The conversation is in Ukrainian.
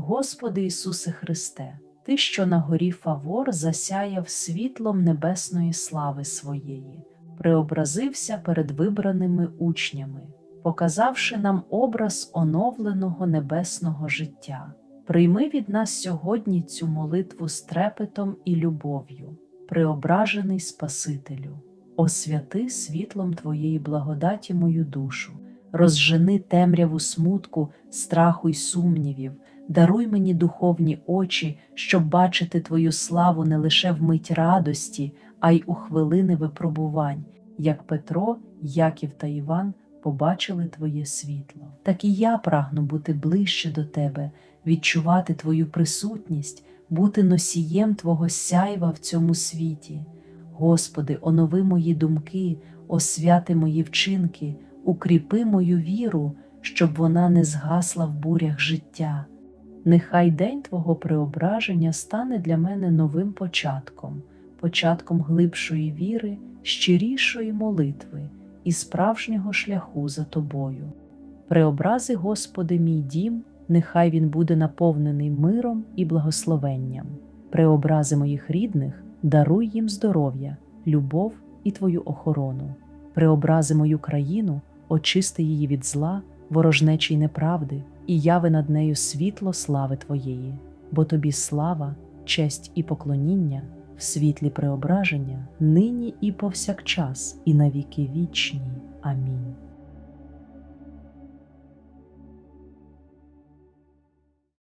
Господи Ісусе Христе, Ти, що на горі Фавор засяяв світлом небесної слави своєї, преобразився перед вибраними учнями, показавши нам образ оновленого небесного життя. Прийми від нас сьогодні цю молитву з трепетом і любов'ю, преображений Спасителю, освяти світлом Твоєї благодаті мою душу, розжени темряву смутку, страху й сумнівів, даруй мені духовні очі, щоб бачити Твою славу не лише в мить радості, а й у хвилини випробувань, як Петро, Яків та Іван побачили Твоє світло. Так і я прагну бути ближче до Тебе, відчувати Твою присутність, бути носієм Твого сяйва в цьому світі. Господи, онови мої думки, освяти мої вчинки, укріпи мою віру, щоб вона не згасла в бурях життя. Нехай день Твого преображення стане для мене новим початком, початком глибшої віри, щирішої молитви і справжнього шляху за Тобою. Преобрази, Господи, мій дім, нехай він буде наповнений миром і благословенням. Преобрази моїх рідних, даруй їм здоров'я, любов і Твою охорону. Преобрази мою країну, очисти її від зла, ворожнечі й неправди, і яви над нею світло слави Твоєї, бо Тобі слава, честь і поклоніння в світлі преображення нині і повсякчас, і навіки вічні. Амінь.